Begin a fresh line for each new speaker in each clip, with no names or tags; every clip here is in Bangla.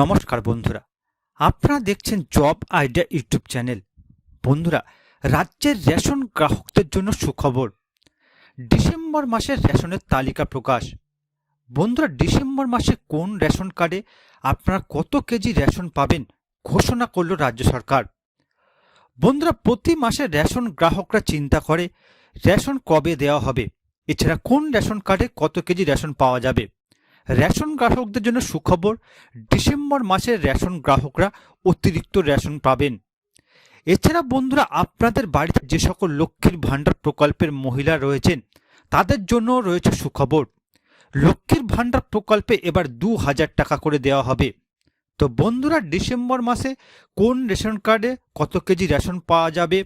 নমস্কার বন্ধুরা, আপনারা দেখছেন জব আইডিয়া ইউটিউব চ্যানেল। বন্ধুরা, রাজ্যের রেশন গ্রাহকদের জন্য সুখবর। ডিসেম্বর মাসের রেশনের তালিকা প্রকাশ। বন্ধুরা, ডিসেম্বর মাসে কোন রেশন কার্ডে আপনারা কত কেজি রেশন পাবেন ঘোষণা করল রাজ্য সরকার। বন্ধুরা, প্রতি মাসে রেশন গ্রাহকরা চিন্তা করে রেশন কবে দেওয়া হবে। এছাড়া কোন রেশন কার্ডে কত কেজি রেশন পাওয়া যাবে? রেশন গ্রাহকদের জন্য সুখবর, ডিসেম্বর মাসের রেশন গ্রাহকরা অতিরিক্ত রেশন পাবেন। এছাড়া বন্ধুরা, আপনাদের বাড়িতে যে সকল লক্ষ্মীর ভাণ্ডার প্রকল্পের মহিলা রয়েছেন, তাদের জন্য রয়েছে সুখবর। লক্ষ্মীর ভাণ্ডার প্রকল্পে এবার দু হাজার টাকা করে দেওয়া হবে। তো বন্ধুরা, ডিসেম্বর মাসে কোন রেশন কার্ডে কত কেজি রেশন পাওয়া যাবে?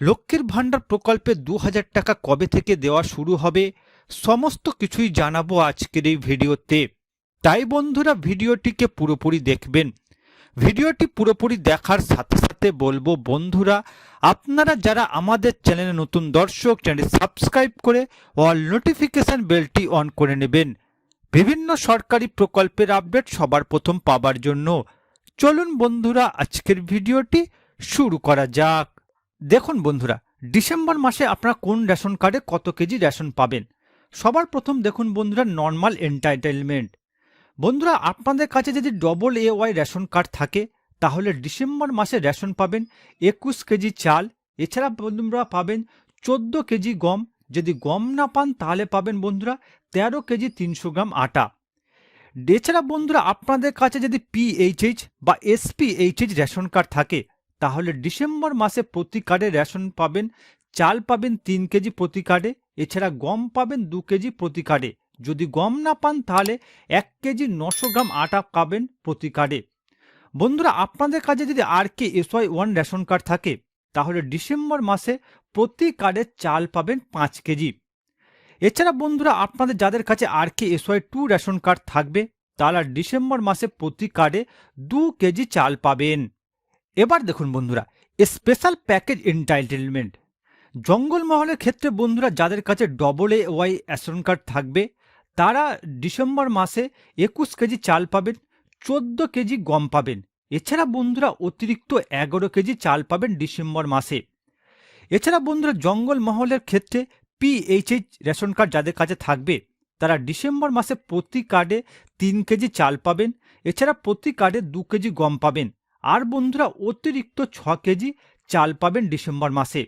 লক্ষ্মীর ভাণ্ডার প্রকল্পে দু হাজার টাকা কবে থেকে দেওয়া শুরু হবে? সমস্ত কিছুই জানাব আজকের এই ভিডিওতে। তাই বন্ধুরা, ভিডিওটিকে পুরোপুরি দেখবেন। ভিডিওটি পুরোপুরি দেখার সাথে সাথে বলব, বন্ধুরা, আপনারা যারা আমাদের চ্যানেলে নতুন দর্শক চ্যানেল সাবস্ক্রাইব করে অল নোটিফিকেশন বেলটি অন করে নেবেন। বিভিন্ন সরকারি প্রকল্পের আপডেট সবার প্রথম পাবার জন্য। চলুন বন্ধুরা, আজকের ভিডিওটি শুরু করা যাক। দেখুন বন্ধুরা, ডিসেম্বর মাসে আপনারা কোন রেশন কার্ডে কত কেজি রেশন পাবেন? সবার প্রথম দেখুন বন্ধুরা নর্মাল এন্টারটেনমেন্ট বন্ধুরা, আপনাদের কাছে যদি double A Y ration card থাকে, তাহলে ডিসেম্বর মাসে রেশন পাবেন একুশ কেজি চাল, এছাড়া বন্ধুরা পাবেন চোদ্দ কেজি গম। যদি গম না পান, তাহলে পাবেন বন্ধুরা তেরো কেজি তিনশো গ্রাম আটা। এছাড়া বন্ধুরা, আপনাদের কাছে যদি পিএইচএইচ বা এসপিএইচএইচ রেশন কার্ড থাকে, তাহলে ডিসেম্বর মাসে প্রতি কার্ডে রেশন পাবেন, চাল পাবেন তিন কেজি প্রতি কার্ডে এছাড়া গম পাবেন দু কেজি প্রতি কার্ডে যদি গম না পান, তাহলে এক কেজি নশো গ্রাম আটা পাবেন প্রতি কার্ডে বন্ধুরা, আপনাদের কাছে যদি R K S Y one ration card থাকে, তাহলে ডিসেম্বর মাসে প্রতি কার্ডে চাল পাবেন পাঁচ কেজি। এছাড়া বন্ধুরা, আপনাদের যাদের কাছে R K S Y two ration card থাকবে, তারা ডিসেম্বর মাসে প্রতি কার্ডে দু কেজি চাল পাবেন। এবার দেখুন বন্ধুরা, স্পেশাল প্যাকেজ এন্টাইটেলমেন্ট জঙ্গলমহলের ক্ষেত্রে বন্ধুরা, যাদের কাছে double A Y ration card থাকবে, তারা ডিসেম্বর মাসে একুশ কেজি চাল পাবেন, চোদ্দ কেজি গম পাবেন। এছাড়া বন্ধুরা, অতিরিক্ত এগারো কেজি চাল পাবেন ডিসেম্বর মাসে। এছাড়া বন্ধুরা, জঙ্গলমহলের ক্ষেত্রে পিএইচএইচ রেশন কার্ড যাদের কাছে থাকবে, তারা ডিসেম্বর মাসে প্রতি কার্ডে তিন কেজি চাল পাবেন, এছাড়া প্রতি কার্ডে দু কেজি গম পাবেন। আর বন্ধুরা, অতিরিক্ত ছ কেজি চাল পাবেন ডিসেম্বর মাসে।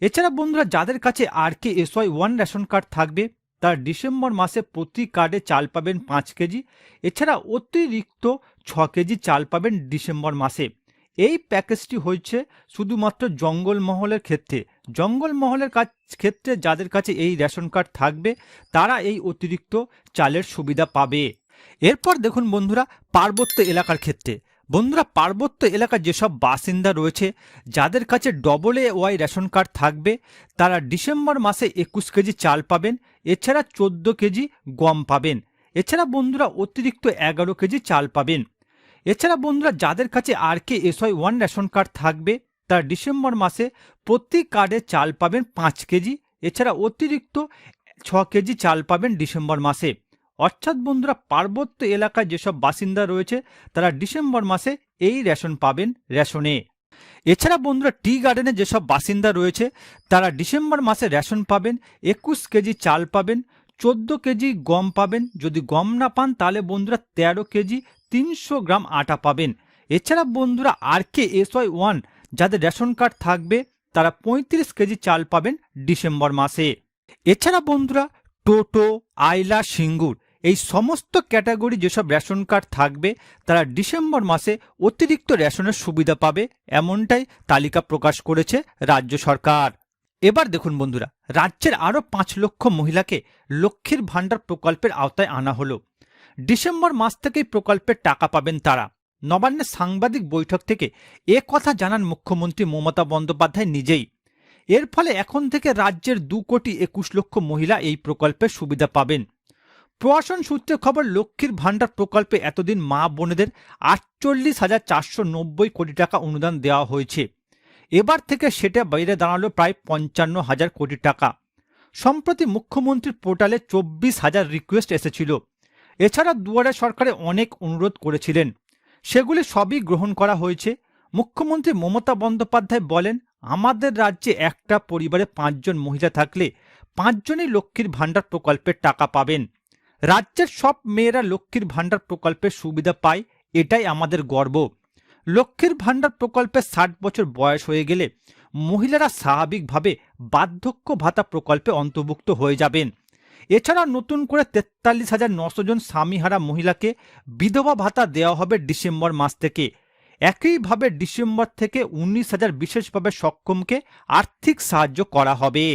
এছাড়া বন্ধুরা, যাদের কাছে R K S Y one ration card থাকবে, তার ডিসেম্বর মাসে প্রতি কার্ডে চাল পাবেন পাঁচ কেজি। এছাড়া অতিরিক্ত ছ কেজি চাল পাবেন ডিসেম্বর মাসে। এই প্যাকেজটি হয়েছে শুধুমাত্র জঙ্গলমহলের ক্ষেত্রে। জঙ্গলমহলের কাছ, ক্ষেত্রে যাদের কাছে এই রেশন কার্ড থাকবে, তারা এই অতিরিক্ত চালের সুবিধা পাবে। এরপর দেখুন বন্ধুরা, পার্বত্য এলাকার ক্ষেত্রে। বন্ধুরা, পার্বত্য এলাকার যেসব বাসিন্দা রয়েছে, যাদের কাছে double A Y ration card থাকবে, তারা ডিসেম্বর মাসে একুশ কেজি চাল পাবেন, এছাড়া চোদ্দ কেজি গম পাবেন। এছাড়া বন্ধুরা, অতিরিক্ত এগারো কেজি চাল পাবেন। এছাড়া বন্ধুরা, যাদের কাছে R K S Y one ration card থাকবে, তারা ডিসেম্বর মাসে প্রতি কার্ডে চাল পাবেন পাঁচ কেজি, এছাড়া অতিরিক্ত ছ কেজি চাল পাবেন ডিসেম্বর মাসে। অর্থাৎ বন্ধুরা, পার্বত্য এলাকায় যেসব বাসিন্দা রয়েছে, তারা ডিসেম্বর মাসে এই রেশন পাবেন রেশনে। এছাড়া বন্ধুরা, টি গার্ডেনে যেসব বাসিন্দা রয়েছে, তারা ডিসেম্বর মাসে রেশন পাবেন, একুশ কেজি চাল পাবেন, চোদ্দ কেজি গম পাবেন, যদি গম না পান, তাহলে বন্ধুরা তেরো কেজি তিনশো গ্রাম আটা পাবেন। এছাড়া বন্ধুরা R K S Y one, যাদের রেশন কার্ড থাকবে, তারা পঁয়ত্রিশ কেজি চাল পাবেন ডিসেম্বর মাসে। এছাড়া বন্ধুরা, টোটো আইলা সিঙ্গুর এই সমস্ত ক্যাটাগরি যেসব রেশন কার্ড থাকবে, তারা ডিসেম্বর মাসে অতিরিক্ত রেশনের সুবিধা পাবে, এমনটাই তালিকা প্রকাশ করেছে রাজ্য সরকার। এবার দেখুন বন্ধুরা, রাজ্যের আরও পাঁচ লক্ষ মহিলাকে লক্ষ্মীর ভাণ্ডার প্রকল্পের আওতায় আনা হলো। ডিসেম্বর মাস থেকেই প্রকল্পের টাকা পাবেন তারা। নবান্নের সাংবাদিক বৈঠক থেকে এ কথা জানান মুখ্যমন্ত্রী মমতা বন্দ্যোপাধ্যায় নিজেই। এর ফলে এখন থেকে রাজ্যের দু কোটি একুশ লক্ষ মহিলা এই প্রকল্পের সুবিধা পাবেন। প্রশাসন সূত্রে খবর, লক্ষ্মীর ভাণ্ডার প্রকল্পে এতদিন মা বোনেদের আটচল্লিশ হাজার চারশো নব্বই কোটি টাকা অনুদান দেওয়া হয়েছে। এবার থেকে সেটা বাইরে দাঁড়াল প্রায় পঞ্চান্ন হাজার কোটি টাকা। সম্প্রতি মুখ্যমন্ত্রীর পোর্টালে চব্বিশ হাজার রিকোয়েস্ট এসেছিল। এছাড়া দুয়ারে সরকারে অনেক অনুরোধ করেছিলেন। সেগুলি সবই গ্রহণ করা হয়েছে। মুখ্যমন্ত্রী মমতা বন্দ্যোপাধ্যায় বলেন, আমাদের রাজ্যে একটা পরিবারে পাঁচজন মহিলা থাকলে পাঁচজনই লক্ষ্মীর ভাণ্ডার প্রকল্পের টাকা পাবেন। রাজ্যের সব মেয়েরা লক্ষ্মীর ভাণ্ডার প্রকল্পের সুবিধা পায়, এটাই আমাদের গর্ব। লক্ষ্মীর ভাণ্ডার প্রকল্পে ষাট বছর বয়স হয়ে গেলে মহিলারা স্বাভাবিকভাবে বার্ধক্য ভাতা প্রকল্পে অন্তর্ভুক্ত হয়ে যাবেন। এছাড়া নতুন করে তেতাল্লিশ হাজার নশো জন স্বামীহারা মহিলাকে বিধবা ভাতা দেওয়া হবে ডিসেম্বর মাস থেকে। একইভাবে ডিসেম্বর থেকে উনিশ হাজার বিশেষভাবে সক্ষমকে আর্থিক সাহায্য করা হবে।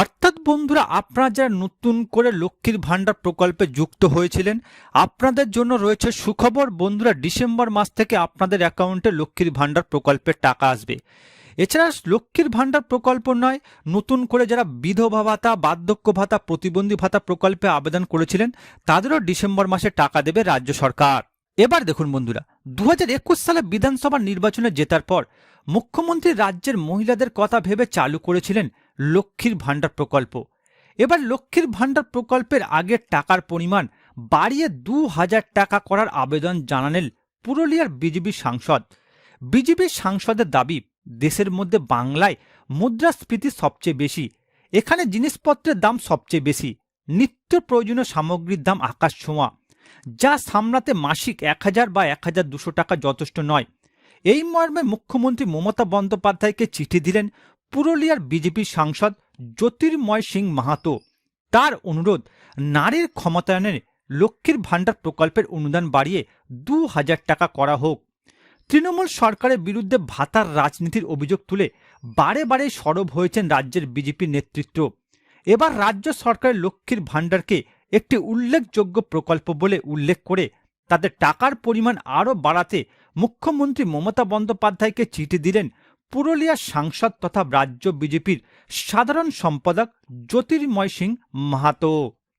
অর্থাৎ বন্ধুরা, আপনারা যারা নতুন করে লক্ষ্মীর ভাণ্ডার প্রকল্পে যুক্ত হয়েছিলেন, আপনাদের জন্য রয়েছে সুখবর। বন্ধুরা, ডিসেম্বর মাস থেকে আপনাদের অ্যাকাউন্টে লক্ষ্মীর ভাণ্ডার প্রকল্পের টাকা আসবে। এছাড়া লক্ষ্মীর ভাণ্ডার প্রকল্প নয়, নতুন করে যারা বিধবা ভাতা, বার্ধক্য ভাতা, প্রতিবন্ধী ভাতা প্রকল্পে আবেদন করেছিলেন, তাদেরও ডিসেম্বর মাসে টাকা দেবে রাজ্য সরকার। এবার দেখুন বন্ধুরা দু হাজার একুশ সালে বিধানসভা নির্বাচনে জেতার পর মুখ্যমন্ত্রী রাজ্যের মহিলাদের কথা ভেবে চালু করেছিলেন লক্ষ্মীর ভাণ্ডার প্রকল্প। এবার লক্ষ্মীর ভাণ্ডার প্রকল্পের আগের টাকার পরিমাণ বাড়িয়ে দু হাজার টাকা করার আবেদন জানালেন পুরুলিয়ার বিজেপি সাংসদ। বিজেপি সাংসদের দাবি, দেশের মধ্যে বাংলায় মুদ্রাস্ফীতি সবচেয়ে বেশি, এখানে জিনিসপত্রের দাম সবচেয়ে বেশি নিত্য প্রয়োজনীয় সামগ্রীর দাম আকাশ ছোঁয়া, যা সামলাতে মাসিক এক হাজার বা এক হাজার দুশো টাকা যথেষ্ট নয়। এই মর্মে মুখ্যমন্ত্রী মমতা বন্দ্যোপাধ্যায়কে চিঠি দিলেন পুরুলিয়ার বিজেপি সাংসদ জ্যোতির্ময় সিং মাহাতো। তার অনুরোধ, নারীর ক্ষমতায়নে লক্ষ্মীর ভাণ্ডার প্রকল্পের অনুদান বাড়িয়ে দু হাজার টাকা করা হোক। তৃণমূল সরকারের বিরুদ্ধে ভাতার রাজনীতির অভিযোগ তুলে বারে বারে সরব হয়েছেন রাজ্যের বিজেপি নেতৃত্ব। এবার রাজ্য সরকারের লক্ষ্মীর ভাণ্ডারকে একটি উল্লেখযোগ্য প্রকল্প বলে উল্লেখ করে তাদের টাকার পরিমাণ আরও বাড়াতে মুখ্যমন্ত্রী মমতা বন্দ্যোপাধ্যায়কে চিঠি দিলেন পুরুলিয়ার সাংসদ তথা রাজ্য বিজেপির সাধারণ সম্পাদক জ্যোতির্ময় সিং মাহাতো।